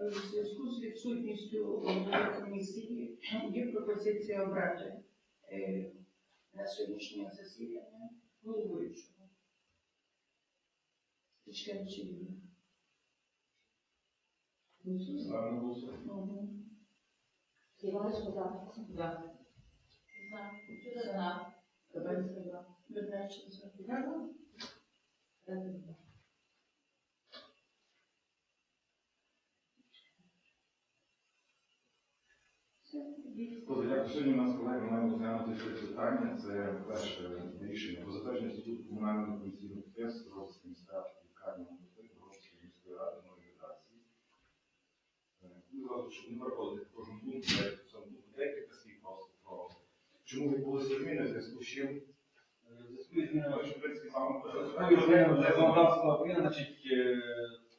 В зв'язку з відсутністю комісії є пропозиція обрати е, на сьогоднішнє засідання головуючого. Голосування. Мгм. Іваночка за. За. За. За. Кабанська за. За. Я за. Все, тоді. Добре, дякую. Сьогодні у нас, колеги, маємо розглянути три питання. Це перше рішення про затвердження статуту комунального комісійного підприємства Розвитку міста лікарні Розвитку міської ради нової редакції. Е, Ну, зразу, щоб не переходити я в декілька слів просто про чому відбулися зміни, в зв'язку з чим. В зв'язку з змінами Ми в принципі, саме Такою України, значить, е,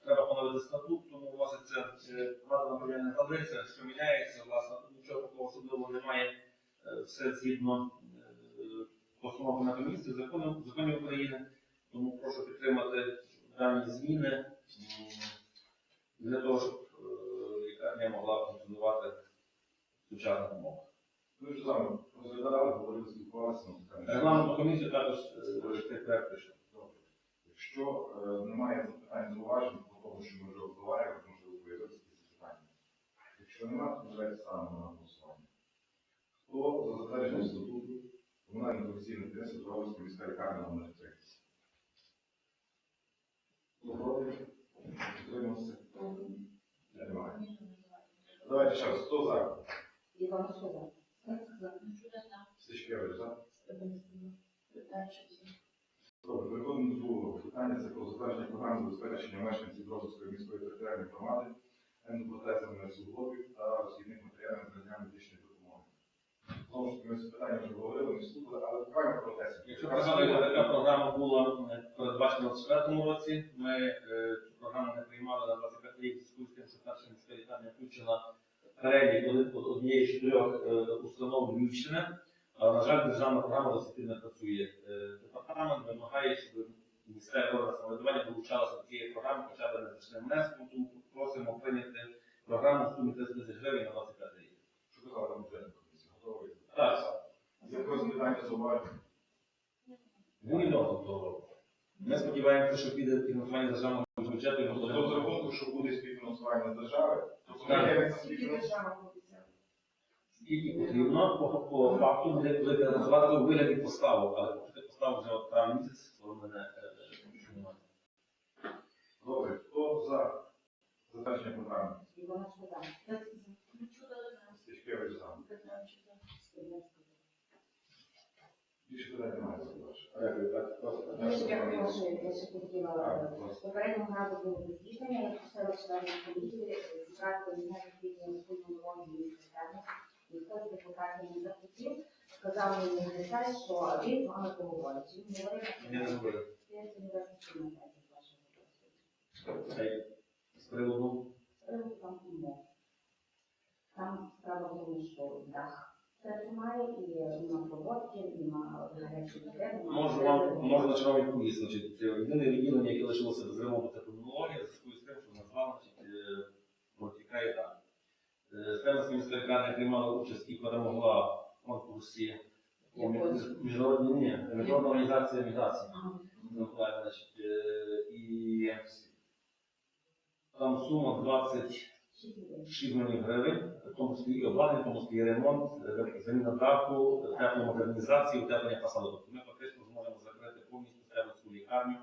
треба поновити статут, тому вноситься е, надана матеріальна таблиця, що міняється, власне, нічого такого особливого немає, Е, все згідно е, постанови на комісії законів, законів України, тому прошу підтримати дані зміни для того, щоб е, лікарня могла функціонувати в сучасних умовах. Ми вже вами розглядали, говорили, спілкувалися. ну, Регламентну комісію також е, цей проект прийшов. Якщо немає запитань зауважень по тому, що ми вже обговорювали, можливо, появитися якісь питання. Якщо немає, то давайте ставимо на. Хто за затвердження статуту комунального професійного підприємства Зробська міська лікарня номер 3? Хто проти? Утримався? Немає. Давайте ще раз. Хто за? Іваночка за. Стечкевич за? Добре, переходимо до другого питання. Це про затвердження програми забезпечення мешканців Дрогобської міської територіальної громади ендопротезами суглобів та розхідних матеріалів з. Ж таки, ми це питання вже говорили, не слухали, але буквально про те. Якщо пригадуєте, така програма була е, передбачена у 2024 році. Ми е, цю програму не приймали на 25 рік з тим, що перша міська лікарня включена перелік однієї з чотирьох е, установ Львівщини. Але, на жаль, державна програма до сих не працює. Е, Департамент вимагає, щоб місцеве органи самоврядування долучалося до цієї програми хоча б незначним внеском, тому просимо прийняти програму в сумі 30 тисяч гривень на 25 рік. Що казала бюджетна комісія? Готовий? Зауваження? Вуйно того. Ми сподіваємося, що піде фінансування державного бюджету і Тобто з будемо рахунку, що буде співфінансування держави, тобто Скільки держава скільки потрібно, по, по факту буде називати у вигляді поставок, але поки поставок вже от травень місяць, то мене е, немає. Добре, хто за затвердження програми? Іваночка за. Стечкевич за. Більше питань немає зауважень. Дякую, так, за. Я ще дякую, що я будь ласка. Попереднього разу було засідання, я просила членів комісії е, зібрати спільну нової системи. Ніхто з депутатів не захотів, сказав мені нехай, що він з вами поговорить. Він говорив, Я не говорю. я сьогодні не чую на сайті вашого досвіду. З приводу Приводу там умов. Там справа в тому, що дах немає, і нема проводки, нема гарячої води, нема Можу вам можу лише вам відповісти. Значить, е, єдине відділення, яке лишилося без ремонту, це термінологія, в зв'язку з тим, що названо е, протікає так. Е, Сервісна міська лікарня приймала участь і перемогла в конкурсі по міжнародній ні, міжнародна організація міграції. Ну, значить, І там сума 20 3 мільйонів гривень, в тому числі і обладнання, в тому числі і ремонт, заміна даху, тепло модернізації, утеплення фасаду. Тобто ми фактично зможемо закрити повністю сервісу лікарню,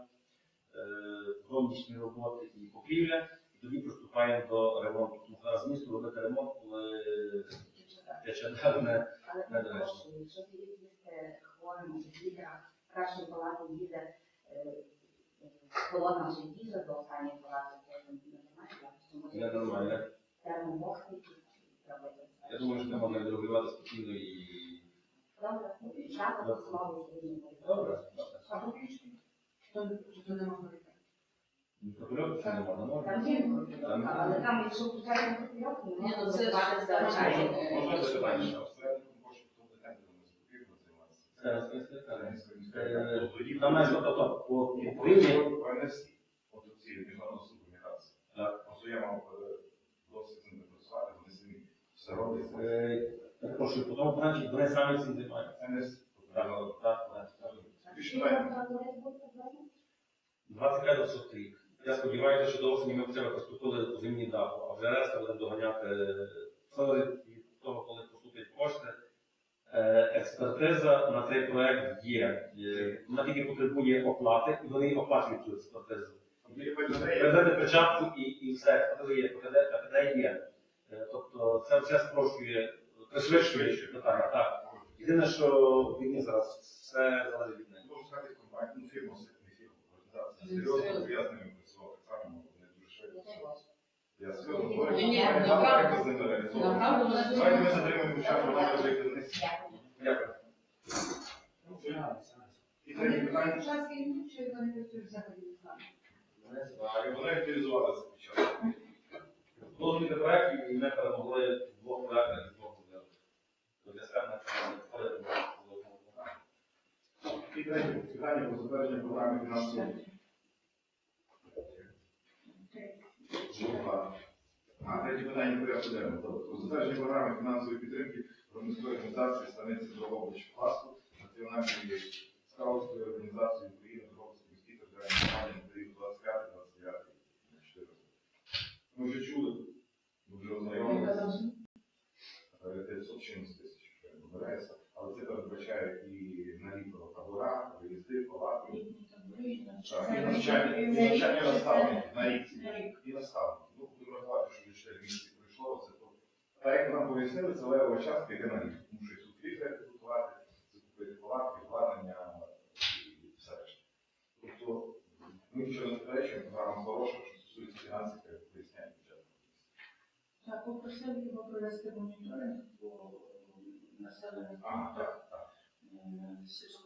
зовнішні роботи і покрівля, і тоді приступаємо до ремонту. Тому зараз місто робити ремонт, коли тече не Але якщо ти їздите хворим у лікарах, кращої палати їде колона вже до останньої палати, то немає, я просто нормально. Термобокси треба Я думаю, що це можна відрегулювати спокійно і Добре, часу основи сьогодні. добре. А виключно? Хто не хто не може виключити? Мікрохвильовку чи не можна? Можна. Там є мікрофон, але там, якщо включати мікрофон, не Ні, можна ну це ж запитати це звичайно. ж- Можна запитання? Посередником хоче компетентним спокійно займатися. Це лікарня. Тобто Там майже тобто по Україні ВНС, от ці міжнародного суду міграції. Так. Просто я мав робиться? Е, Перепрошую, по тому вони самі цим займаються. Це не Так, так, так. Більше 25 сот рік. Я сподіваюся, що до осені ми хоча б поступили по зимні даху, а вже решта будемо доганяти від того, коли поступлять кошти. Експертиза на цей проект є. Вона тільки потребує оплати, і вони оплачують цю експертизу. Передати печатку і, все, експертиза є, ПКД є. Це все спрощує, пришвидшує питання. Так. Єдине, що від зараз все залежить від них. Можу сказати, компанія, ну, фірма, не організація серйозно, я з ними працював так само, вони дуже швидко. Я серйозно говорю, так з ними дуже Давайте ми затримаємо час, вона може йти вниз. Дякую. І третє питання. Час війни, чи вони працюють взагалі. Вони активізувалися під час. Було кілька проєктів, і ми перемогли двох проєктах двох проблемах. Тобто я скажу, що входити І третє питання про затвердження програми фінансової. А третє питання порядку денного. Тобто, Про затвердження програми фінансової підтримки громадської організації станиці Дрогобич Пласту, Національної скаутської організації України, Дрогобицької міській територіальній громаді на період 25-29 Ми вже чули, ми вже ознайомилися. Е, 514 тисяч, якщо я не помиляюся, але це передбачає і на літо табора, виїзди, палати, так, і навчання, і навчання наставників на рік і наставників. Ну, будемо рахувати, що вже 4 місяці пройшло, це то. Так як нам пояснили, це левова частка йде на літо, тому що і сутки треба підготувати, закупити палатки, обладнання і все решта. Тобто, ми нічого не заперечуємо, програма хороша, що стосується фінансів, треба поясняти бюджет. Так, попросив його провести моніторинг по населених Ага, пунктах так.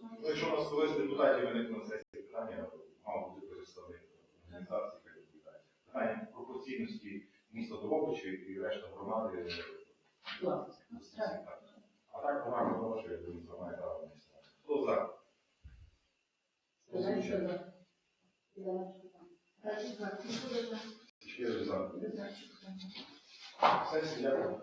Ну, якщо у нас колись депутатів виникне на сесії питання, мав бути представник організації, яка відповідає. Питання пропорційності міста Дрогобичі і решта громади. е, так. А так програма хороша, я думаю, має право на. Хто за? Озвучує. Чотири за. Сесія, дякую.